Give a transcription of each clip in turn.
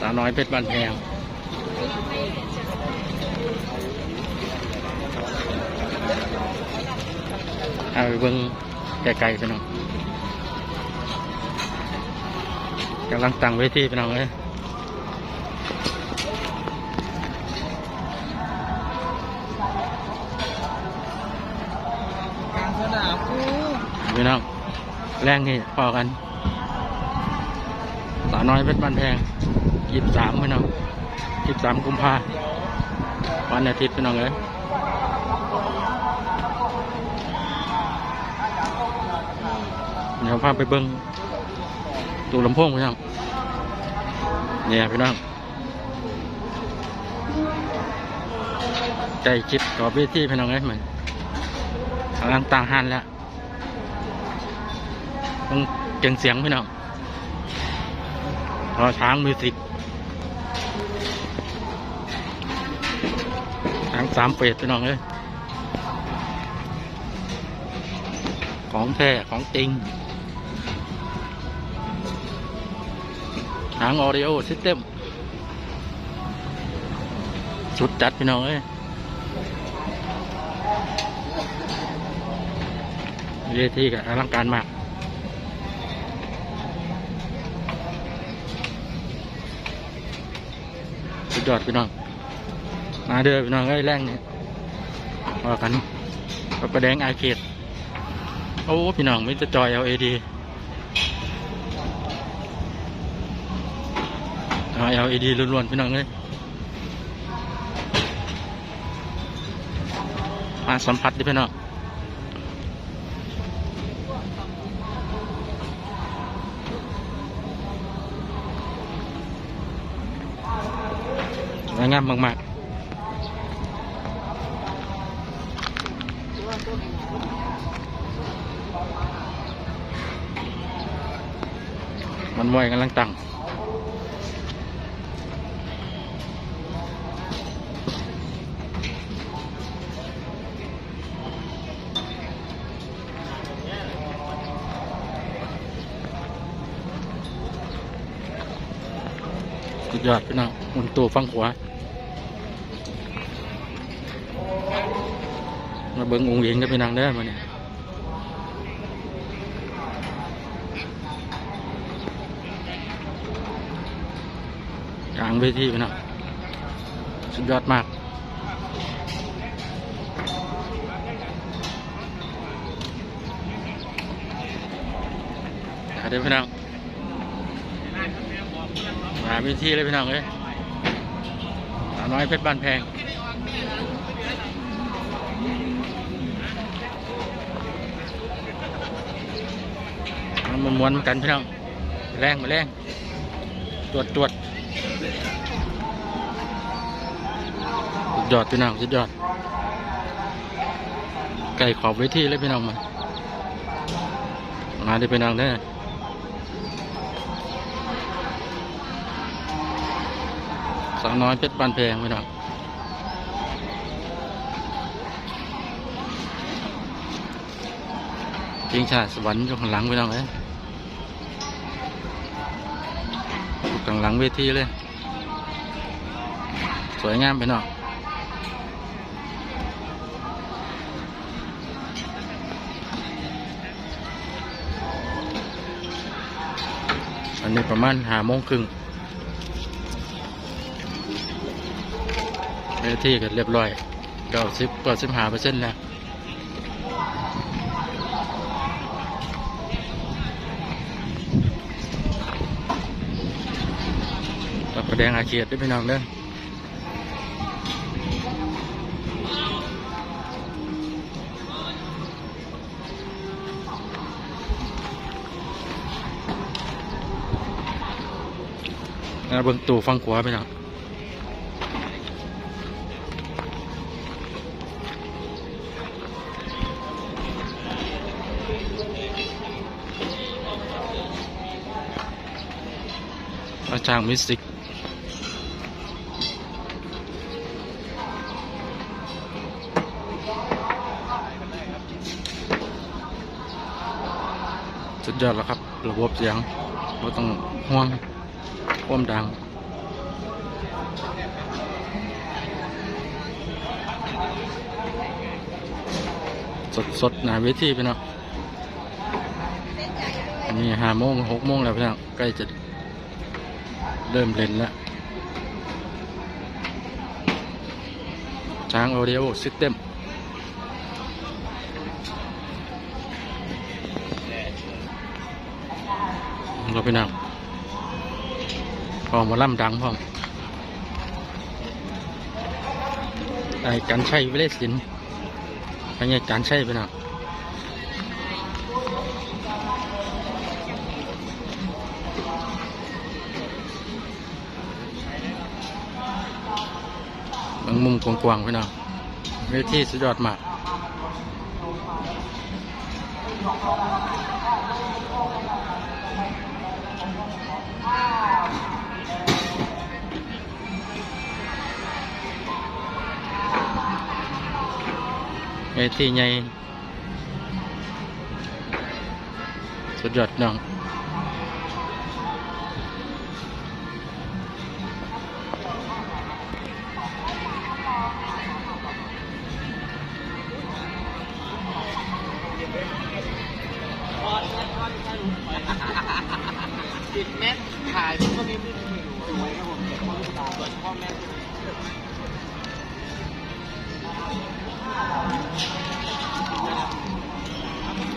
สาวน้อยเพชรบ้านแพงเอาไปเบิ่งไกลๆไปหน่อยกำลังตั้งเวทีไปหน่อยเลยกางสนามกูพี่น้องแรงนี่พอกันสาวน้อยเพชรบ้านแพง ยี่สิบสามพี่น้องยี่สิบสามกุมภาวันอาทิตย์พี่น้องเลยเดี๋ยวพาไปเบิ้งตูลำโพงพี่น้องเนี่ยพี่น้องใจจิตกับเวทีพี่น้องเลยเหมือนกำลังต่างหันแล้วต้องเก่งเสียงพี่น้องรอช้างมิวสิก สามเฟสพี่น้องเลยของแท้ของจริงช้างออดิโอซิสเต็มสุดจัดพี่น้องเอ้ยเวทีกับอลังการมากสุดยอดพี่น้อง มาเด้อพี่น้องไอ้แรงเนี่ยว่ากันปลาแดงไอเขตโอ้พี่น้องไม่จะจอย LED เอา LED ล้วนๆพี่น้องเลยมาสัมผัสดิพี่น้องงามมากๆ มันมวยกำลังตั้งสุดยอดพี่น้องหมุนตัวฟังขวามาเบิ้งองค์เองก็เป็นนางได้อมาเนี่ย กลางเวทีไปนะสุดยอดมากเดี๋ยวพี่น้องมาเวทีเลยพี่น้องเอ้ยสาวน้อยเพชรบ้านแพงมันม้วนกันพี่น้องแรงมาแรงตรวจตรวจ ยอดพี่น้องสุดยอด ไก่ขอบเวทีเลยพี่น้องมามาได้พี่น้องเด้อสาวน้อยเพชรบานแพงพี่น้องพิงชาสวรรค์อยู่ข้างหลังพี่น้องเอ้ยอยู่ข้างหลังเวทีเลย สวยงามพี่น้องอันนี้ประมาณหาโมงครึ่งเวทีกันเรียบร้อยเก้าสิบเก้าสิบห้าเปอร์เซ็นต์แล้วตับกระแดงอาเขียดด้วยพี่น้องเด้อ นะเบิ่งตูฟังขวาพี่น้องอาจารย์มิสติกสุดยอดแล้วครับ ระบบเสียงไม่ต้องห่วง ควมดัง สดสดๆหนาเวทีพี่น้องอันนี้ห้าโมงหกโมงแล้วพี่น้องใกล้จะเริ่มเล่นแล้วช้างโอเดียโอซิสเต็มเราพี่น้อง พอมาล่ำดังพร้อมไอ้กันชัยวิเลศศิลป์พญาการใชัยพี่น้องบางมุมกว้างๆพี่น้องเวทีสุดยอดมาก เวทีใหญ่สุดยอดน้อง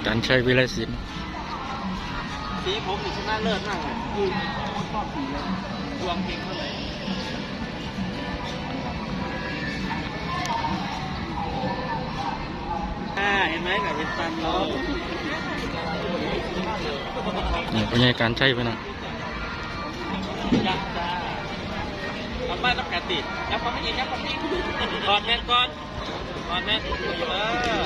การใช้วิไลศิลป์สีผมนี่ชนะเลิศมากเลยคือชอบสีเลยดวงเพลงเขาเลยอ่าเห็นไหมแบบเป็นฟันล้อนี่พญาการใช้พี่น้องยักษ์จ้าเอาบ้านต้องการติดยักษ์ความไม่ยิงยักษ์ความไม่ยิงถอดแมสก่อนถอดแมสเออ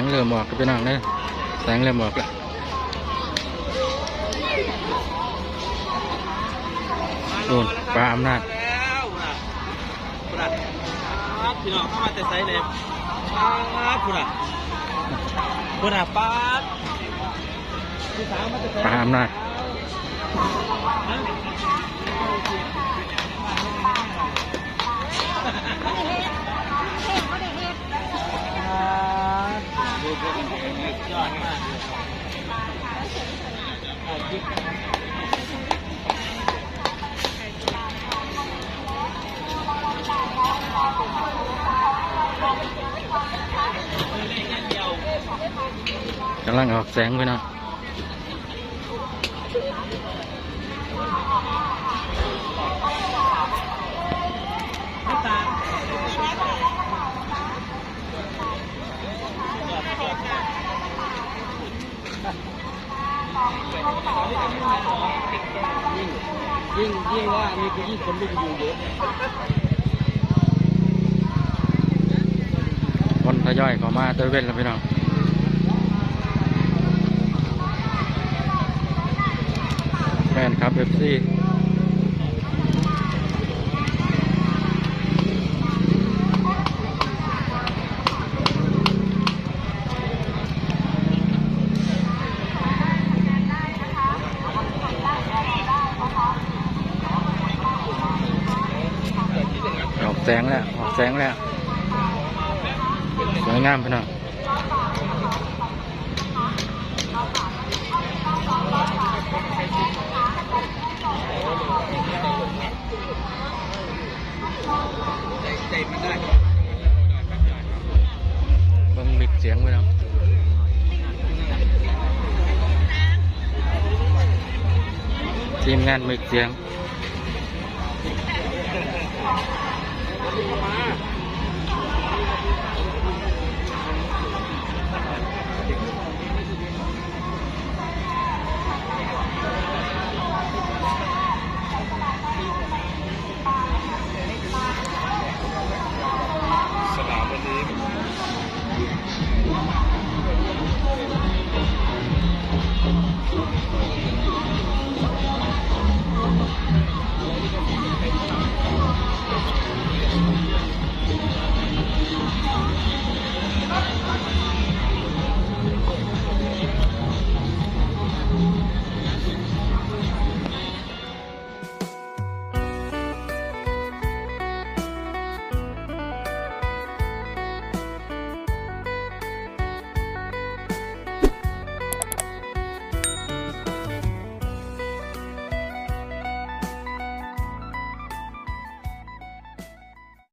งเริ่มออกพี่น้องเนี่ยแสงเริ่มออกแล้วนู่นปลาอำนาจแล้วนะพุระพี่น้องเข้ามาแต่ไซส์เลยปาดพุระพุระปาดพี่สาวมาแต่ไซส์ปลาอำนาจดูพวกนี้ยอดมากเลยเอาคลิป กันกำลังออกแสงพี่น้อ ยิ่งยิ่งว่ามีคือยิ่งคนลุกอยู่เยอะคนทยอยเข้ามาเตยเว้นแล้วพี่น้องแฟนครับเอฟซี แสงแล้วออกแสงแล้วสวยงามพี่น้องใจมันได้เบิ่งมิกเสียงพี่น้องทีมงานมิกเสียง